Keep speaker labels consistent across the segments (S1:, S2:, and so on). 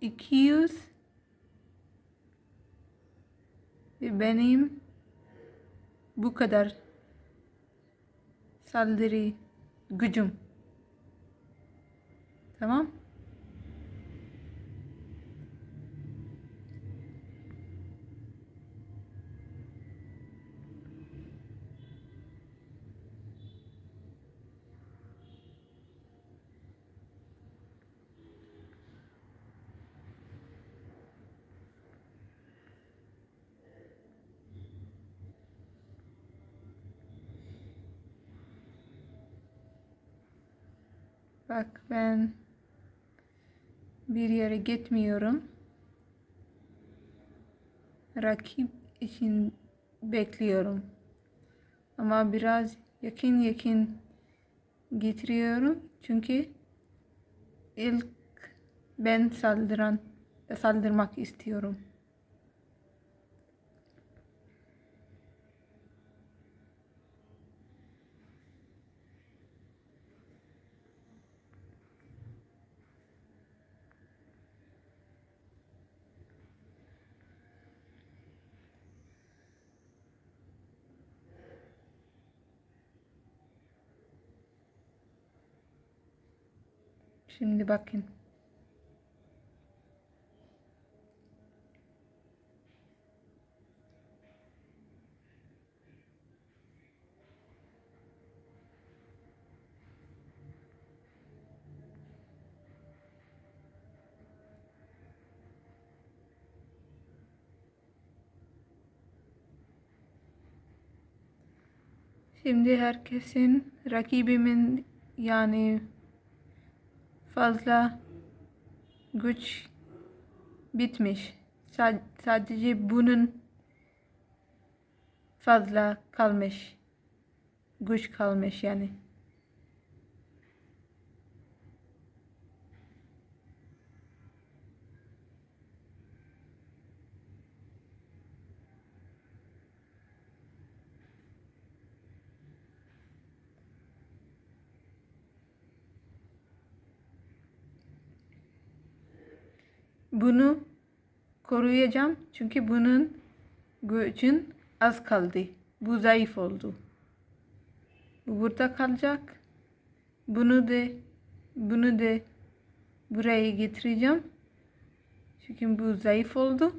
S1: 200 ve benim bu kadar saldırı gücüm. Tamam? Bak ben bir yere gitmiyorum. Rakip için bekliyorum. Ama biraz yakın yakın getiriyorum. Çünkü ilk ben saldıran saldırmak istiyorum. Şimdi bakın. Şimdi herkesin rakibimin yani fazla güç bitmiş. Sa- sadece bunun fazla kalmış. Güç kalmış yani. Bunu koruyacağım çünkü bunun gücün az kaldı. Bu zayıf oldu. Bu burada kalacak. Bunu da bunu da buraya getireceğim. Çünkü bu zayıf oldu.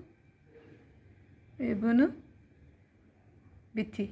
S1: Ve bunu bitti.